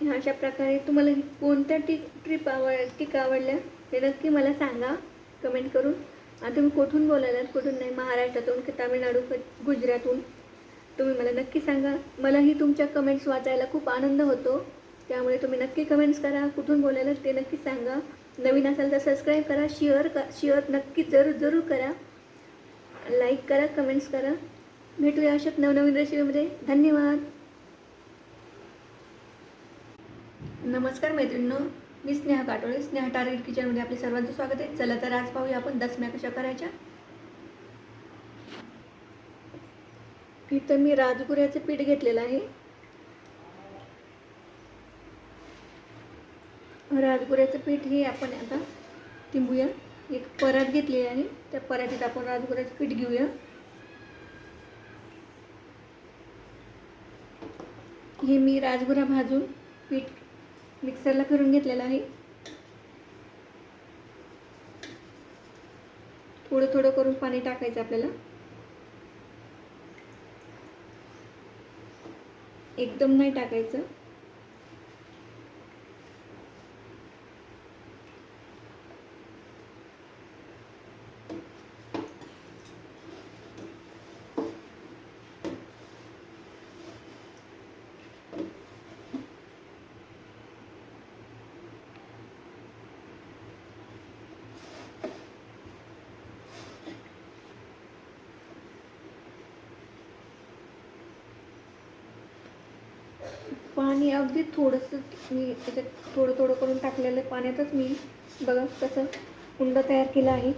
ह्या अशा प्रकारे तुम्हाला कोणत्या टी ट्रिप आवड टिक आवडल्या ते नक्की मला सांगा कमेंट करून. आणि तुम्ही कुठून बोलायलात कुठून नाही महाराष्ट्रातून की तामिळनाडू गुजरातून तुम्ही मला नक्की सांगा. मलाही तुमच्या कमेंट्स वाचायला खूप आनंद होतो. त्यामुळे तुम्ही नक्की कमेंट्स करा कुठून बोलायला ते नक्की सांगा. नवीन असाल तर सबस्क्राईब करा शेअर क शेअर नक्की जरूर जरूर करा. लाईक करा कमेंट्स करा. भेटूया अशाच नवनवीन रेसिपीमध्ये धन्यवाद. नमस्कार मैत्रिणींनो मी स्नेहा काटोळे स्नेहा टार्गेट किचनमध्ये आपले सर्वांचं स्वागत आहे. चला तर आज पाहूया आपण दसम्या कशा करायच्या? इथं मी राजगुऱ्याचं पीठ घेतलेलं आहे. राजगुऱ्याचं पीठ हे आपण आता तिंबूया एक परात घेतली आहे. त्या परातीत आपण राजगुऱ्याचं पीठ घेऊया. हे मी राजगुरा भाजून पीठ मिक्सरला फिरून घेतलेलं आहे. थोडं थोडं करून पाणी टाकायचं आपल्याला. एकदम नाही टाकायचं. पाणी अगदी थोडंसं मी त्याच्यात थोडं थोडं करून टाकलेलं पाण्यातच मी बघा कसं कुंड तयार केलं आहे.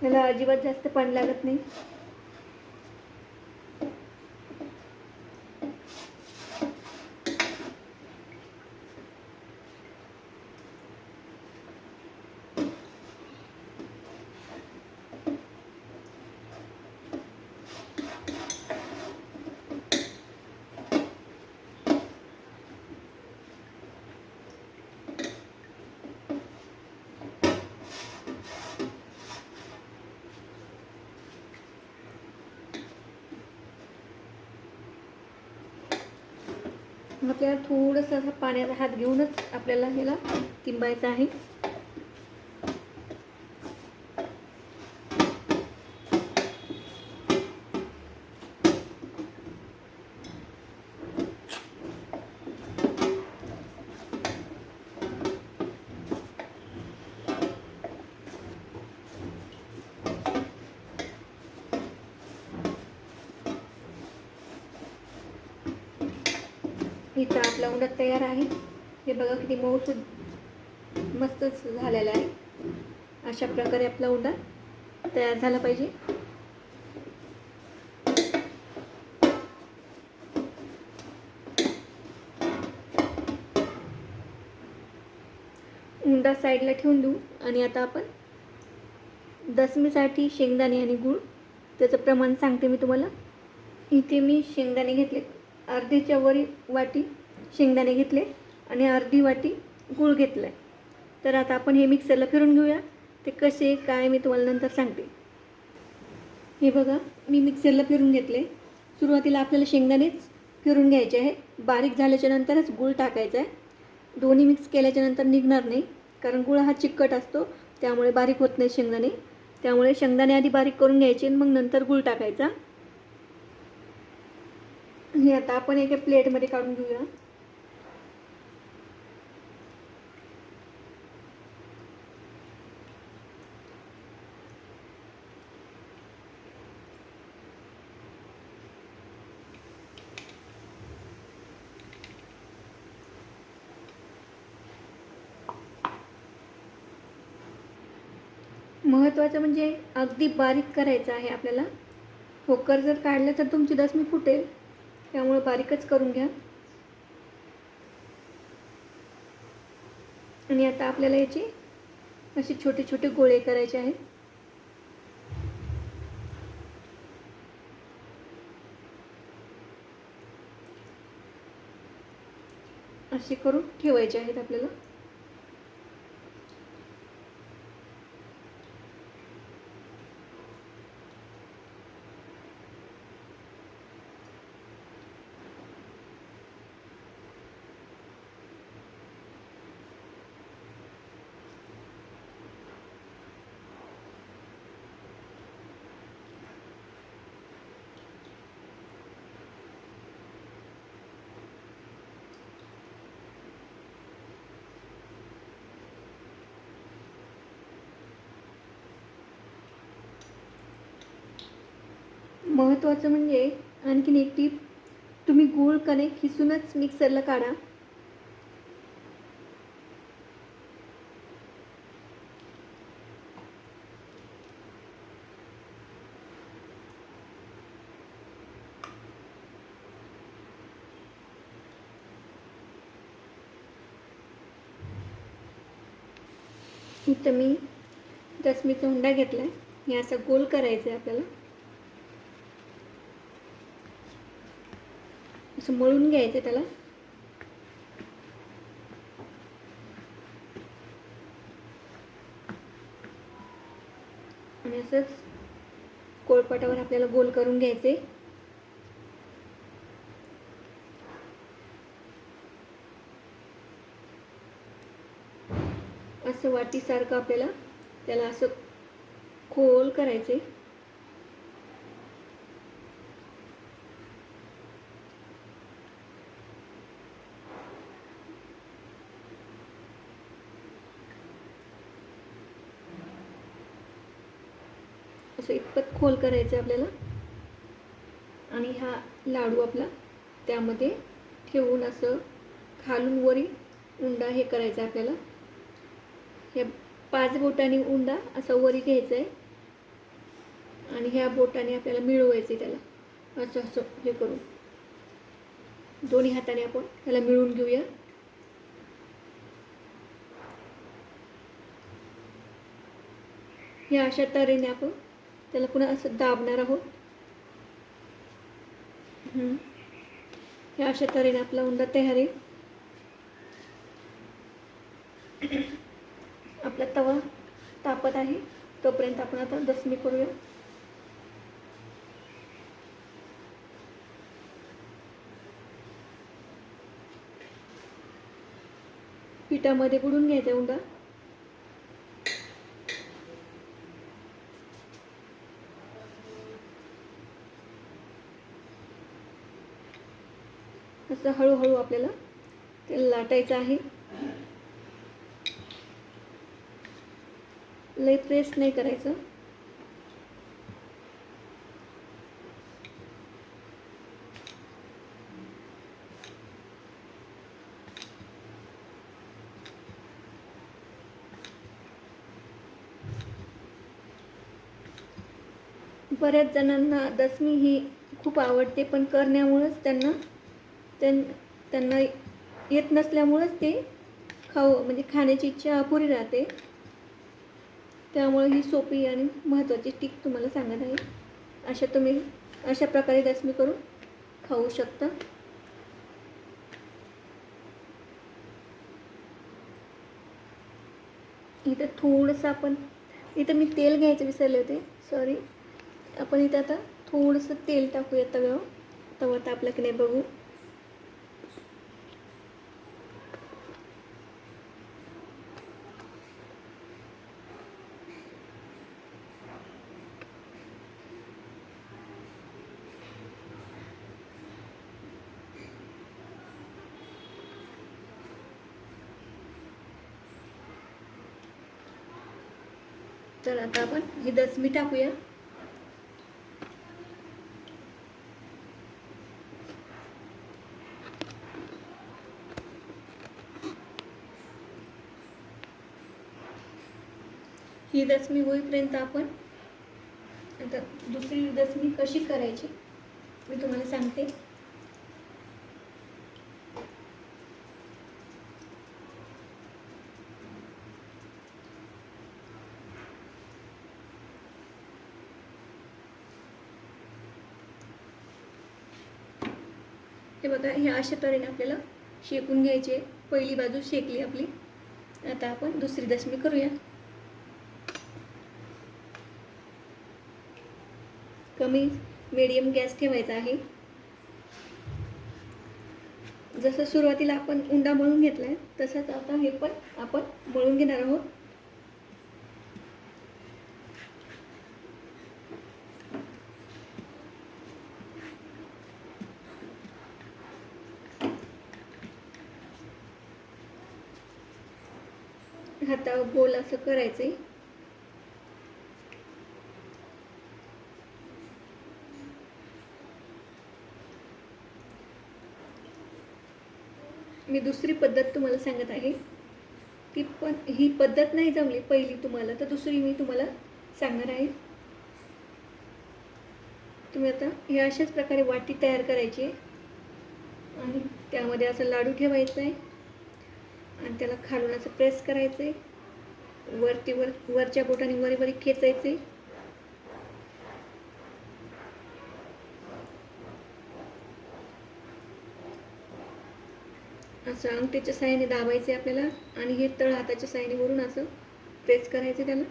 त्याला अजिबात जास्त पाणी लागत नाही. आपल्याला थोडंसं असं पाण्याचा हात घेऊनच आपल्याला ह्याला तिंबायचं आहे. ही आपला लावण्यात तयार आहे. हे बघा किती मऊसूद मस्तच झालेला आहे. अशा प्रकारे आपला उंडा तयार झाला पाहिजे. उंडा साईडला ठेवून देऊ आणि आता आपण दसमीसाठी शेंगदाणे आणि गूळ त्याचं प्रमाण सांगते मी तुम्हाला. इथे मी शेंगदाणे घेतले अर्धीच्या वरी वाटी शेंगदाणे घेतले आणि अर्धी वाटी गूळ घेतला. आहे तर आता आपण हे मिक्सरला फिरून घेऊया. ते कसे काय मी तुम्हाला नंतर सांगते. हे बघा मी मिक्सरला फिरून घेतले. सुरुवातीला आपल्याला शेंगदाणेच फिरून घ्यायचे आहे. बारीक झाल्याच्या नंतरच गूळ टाकायचा आहे. दोन्ही मिक्स केल्याच्यानंतर निघणार नाही कारण गुळ हा चिकट असतो त्यामुळे बारीक होत नाही शेंगदाणे. त्यामुळे शेंगदाणे आधी बारीक करून घ्यायचे आणि मग नंतर गूळ टाकायचा. हे आता आपण एका प्लेटमध्ये काढून घेऊया. महत्त्वाचं म्हणजे अगदी बारीक करायचं आहे आपल्याला. होकर जर काढलं तर तुमची दसमी फुटेल. त्यामुळे बारीकच करून घ्या. आणि आता आपल्याला याची असे छोटे छोटे गोळे करायचे आहेत. असे करून ठेवायचे आहेत आपल्याला. महत्त्वाचं म्हणजे आणखीन एक टीप तुम्ही गूळ कणिक खिसूनच मिक्सरला काढा. इथं मी दसमीचा हुंडा घेतला आहे हे असं गोल करायचं आहे आपल्याला. असं मळून घ्यायचं त्याला. आणि असंच कोळपाटावर आपल्याला गोल करून घ्यायचे. असं वाटीसारखं आपल्याला त्याला असं खोल करायचे. असं खोल करायचं आपल्याला. आणि हा लाडू आपला त्यामध्ये ठेवून असं खालून वरी उंडा हे करायचा आपल्याला. हे पाच बोटांनी उंडा असा वरी घ्यायचा आहे आणि ह्या बोटाने आपल्याला मिळवायचे त्याला. असं असं हे करून. दोन्ही हाताने आपण त्याला मिळून घेऊया. या अशा तऱ्हेने आपण त्याला पुन्हा असं दाबणार आहोत? या अशा तऱ्हेने आपला उंडा तयार आहे. आपला तवा तापत आहे. तोपर्यंत आपण आता दसमी करूया. पिठामध्ये बुडून घ्यायचा उंडा असं हळूहळू आपल्याला ते लाटायचं आहे. लय प्रेस नाही करायचं. बऱ्याच जणांना दसमी ही खूप आवडते पण करण्यामुळेच त्यांना त्यां त्यांना येत नसल्यामुळंच ते खाऊ म्हणजे खाण्याची इच्छा अपुरी राहते. त्यामुळे ही सोपी आणि महत्त्वाची टीक तुम्हाला सांगत आहे. अशा तुम्ही अशा प्रकारे दसमी करून खाऊ शकता. इथं थोडंसं आपण इथं मी तेल घ्यायचं विसरले होते सॉरी आपण इथं आता थोडंसं तेल टाकूया तव्यावर. तवा तापला की नाही बघू. तर आता आपण ही दसमी टाकूया. ही दसमी होईपर्यंत आपण आता दुसरी दसमी कशी करायची मी तुम्हाला सांगते. बघा ह्या अशा तऱ्हेने आपल्याला शेकून घ्यायचे. पहिली बाजू शेकली आपली. आता आपण दुसरी दशमी करूया. कमी मीडियम गॅस ठेवायचा आहे. जसं सुरुवातीला आपण उंडा मळून घेतला आहे तसंच आता हे पण आपण मळून घेणार आहोत. होल असं करायचं आहे मी दुसरी पद्धत तुम्हाला सांगत आहे. ती पण ही पद्धत नाही जमली पहिली तुम्हाला तर दुसरी मी तुम्हाला सांगणार आहे. तुम्ही आता हे अशाच प्रकारे वाटी तयार करायची आणि त्यामध्ये असं लाडू ठेवायचा आहे आणि त्याला खालून असं प्रेस करायचं आहे वरती वर वरच्या बोटाने वरी वरी खेचायचे. असं अंगठीच्या साह्याने दाबायचे आपल्याला आणि हे तळ हाताच्या साह्याने वरून असं प्रेस करायचे त्याला.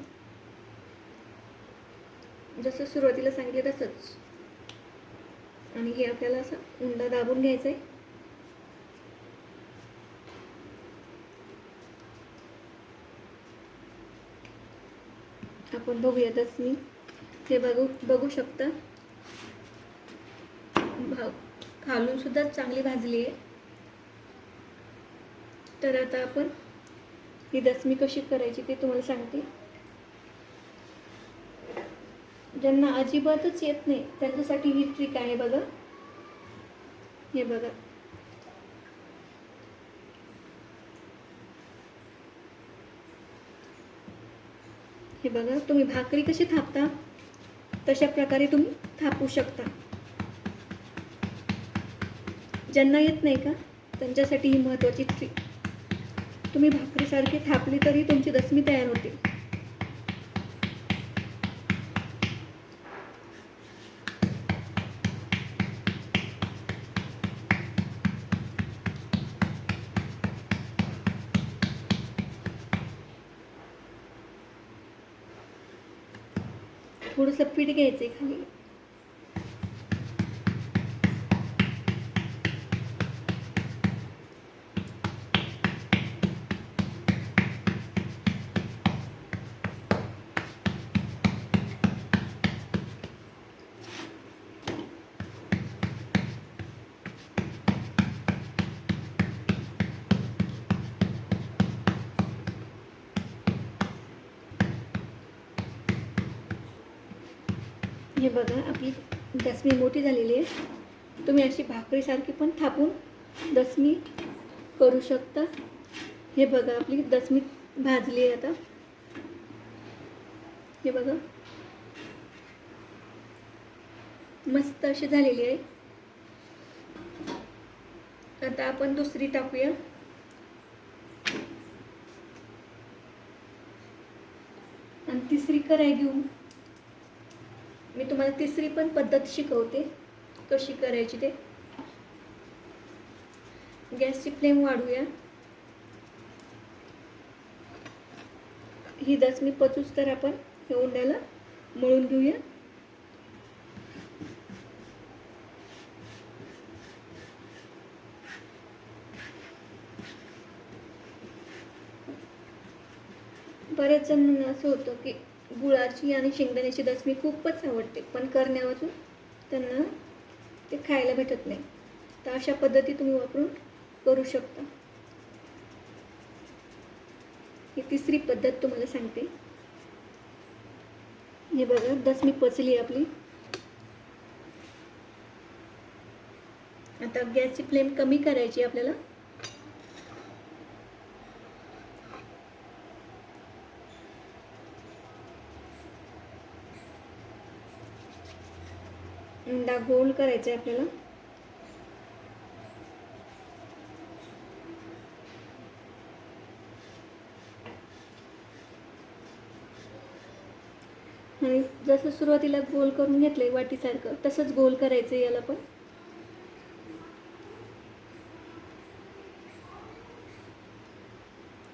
जसं सुरुवातीला सांगितलं तसंच. आणि हे आपल्याला असं उंडा दाबून घ्यायचं आहे आपण बघूया दसमी हे बघू बघू शकता. भा खालून सुद्धा चांगली भाजली आहे. तर आता आपण ही दसमी कशी करायची ते तुम्हाला सांगते. ज्यांना अजिबातच येत नाही त्यांच्यासाठी ही ट्रिक आहे बघा. हे बघा. हे बघा तुम्ही भाकरी कशी थापता? तशा प्रकारे तुम्ही थापू शकता. ज्यांना येत नाही का त्यांच्यासाठी ही महत्त्वाची ट्रिक तुम्ही भाकरीसारखी थापली तरी तुमची दसमी तयार होते. थोडंसं पीठ घ्यायचं आहे खाली. बघा आपली दसमी मोठी झालेली आहे. तुम्ही अशी भाकरीसारखी पण थापून दसमी करू शकता. हे बघा आपली दसमी भाजली आहे आता. हे बघा. मस्त अशी झालेली आहे. आता आपण दुसरी टाकूया. आणि तिसरी कराय घेऊ. मी तुम्हाला तिसरी पण पद्धत शिकवते. कशी करायची ते? गॅसची फ्लेम वाढूया. ही दसमी पचूच तर आपण हे उंड्याला मळून घेऊया. बरेच जणांना असं होतं की गुळाची आणि शेंगदाण्याची दसमी खूपच आवडते. पण करण्यावाचून त्यांना ते खायला भेटत नाही. तर अशा पद्धती तुम्ही वापरून करू शकता. ही तिसरी पद्धत तुम्हाला सांगते. हे बघा दसमी पचली आपली. आता गॅसची फ्लेम कमी करायची आपल्याला. अंडा गोल करायचा आहे आपल्याला. आणि जसं सुरुवातीला गोल करून घेतलंय वाटीसारखं तसंच गोल करायचं याला पण.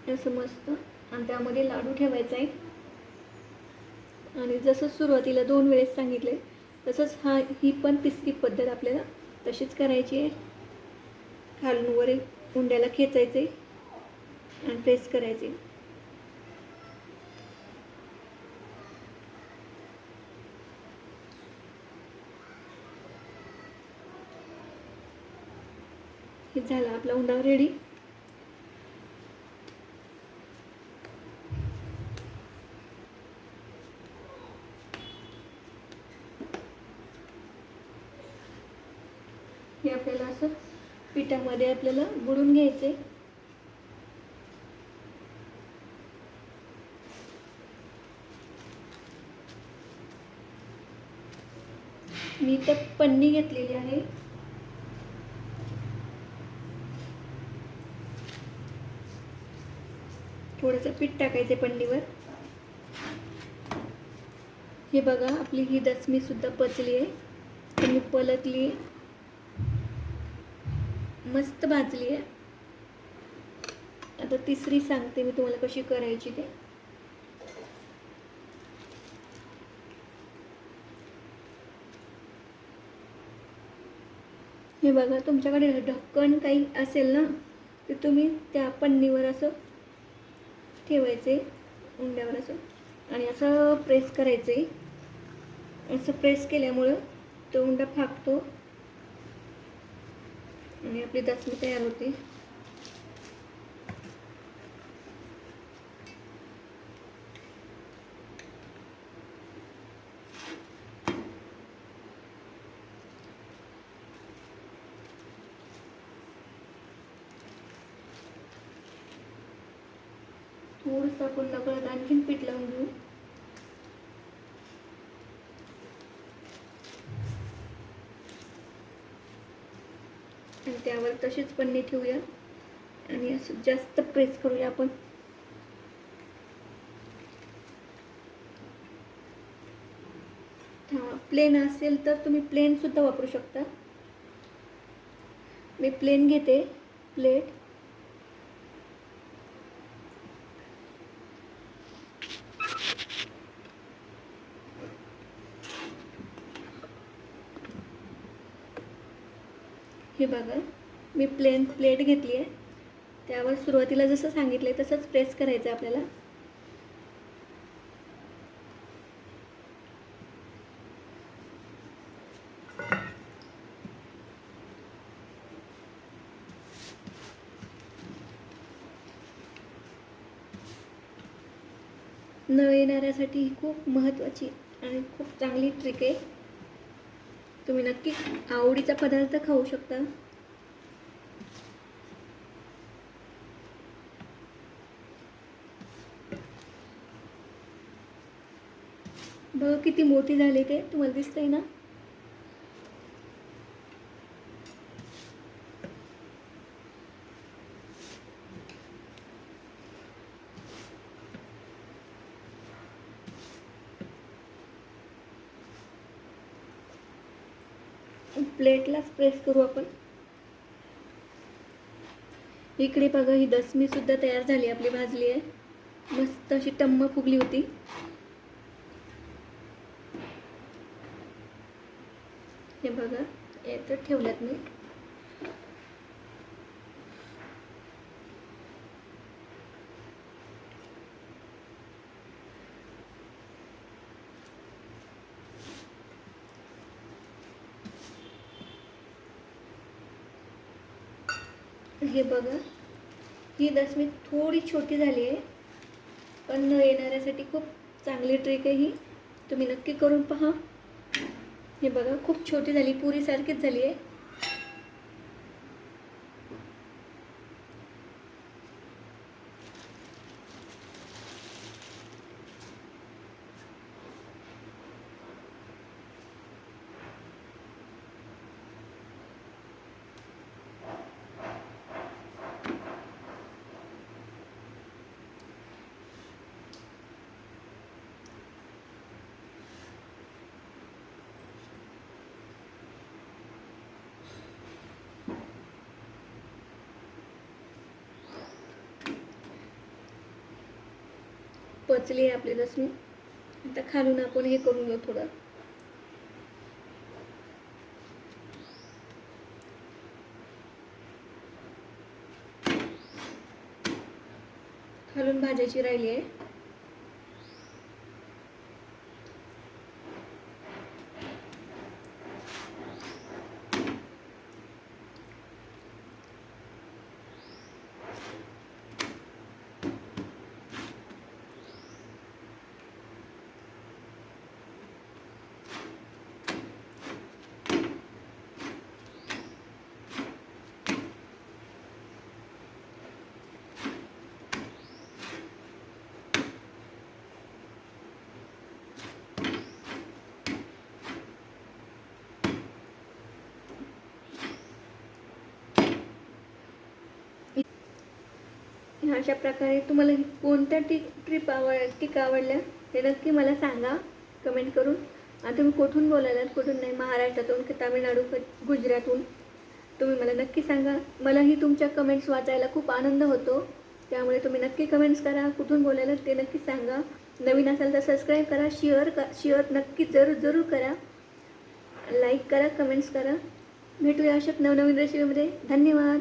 असं मस्त. आणि त्यामध्ये लाडू ठेवायचा आहे. आणि जसं सुरुवातीला दोन वेळेस सांगितले तसंच हा ही पण तिसरी पद्धत आपल्याला तशीच करायची आहे. खालून वर उंड्याला खेचायचे आणि प्रेस करायचे. हे झालं आपला उंडा रेडी हे आपल्याला असं पिठामध्ये आपल्याला बुडून घ्यायचे मी इथं पन्नी घेतलेली आहे. थोडंसं पीठ टाकायचे पन्नीवर. हे बघा आपली ही दसमी सुद्धा पचली आहे. तुम्ही पलटली आहे मस्त भाजली आहे आता तिसरी सांगते मी तुम्हाला कशी करायची ते. हे बघा तुमच्याकडे ढक्कन काही असेल ना ते तुम्ही त्या पन्नीवर असं ठेवायचे उंड्यावर असं. आणि असं प्रेस करायचे असं प्रेस केल्यामुळं तो उंडा फाकतो आणि आपली दसमी तयार होते. थोडंसं आपण नकळत आणखीन पीठ लावून घेऊ आणि त्यावर तशीच पन्नी ठेवूया. आणि असं जास्त प्रेस करूया आपण. प्लेन असेल तर तुम्ही प्लेन सुद्धा वापरू शकता. मी प्लेन घेते प्लेट हे बघा. मी प्लेन प्लेट घेतली आहे. त्यावर सुरुवातीला जसं सांगितलं आहे तसंच प्रेस करायचं आहे आपल्याला. न येणाऱ्यासाठी ही खूप महत्त्वाची आणि खूप चांगली ट्रिक आहे. तुम्ही नक्की आवडीचा पदार्थ खाऊ शकता. बघ किती मोठी झाली ते. तुम्हाला दिसतंय ना? प्लेटलाच प्रेस करू आपण. इकडे बघा ही दसमी सुद्धा तयार झाली आपली भाजली आहे. मस्त अशी टम्म फुगली होती. हे बघा याच्यात ठेवल्यात मी. हे बघा ही दसमी थोडी छोटी झाली आहे पण न येणाऱ्यासाठी खूप चांगली ट्रिक आहे ही. तुम्ही नक्की करून पहा. हे बघा खूप छोटी झाली पुरीसारखीच झाली आहे. पचली आहे आपली दसमी आता खालून आपण हे करून घेऊ थोडं. खालून भाजायची राहिली आहे. अशा प्रकारे तुम्हाला कोणत्या टी ट्रिप आवड टीका आवडल्या ते नक्की मला सांगा. कमेंट करून. आणि तुम्ही कुठून बोलायलात कुठून नाही महाराष्ट्रातून की तामिळनाडू क तुम्ही मला नक्की सांगा. मलाही तुमच्या कमेंट्स वाचायला खूप आनंद होतो. त्यामुळे तुम्ही नक्की कमेंट्स करा. कुठून बोलायला ते नक्की सांगा. नवीन असाल तर सबस्क्राईब करा शेअर क शेअर नक्की जरूर जरूर करा. लाईक करा कमेंट्स करा. भेटूया अशा नवनवीन रेसिपीमध्ये धन्यवाद.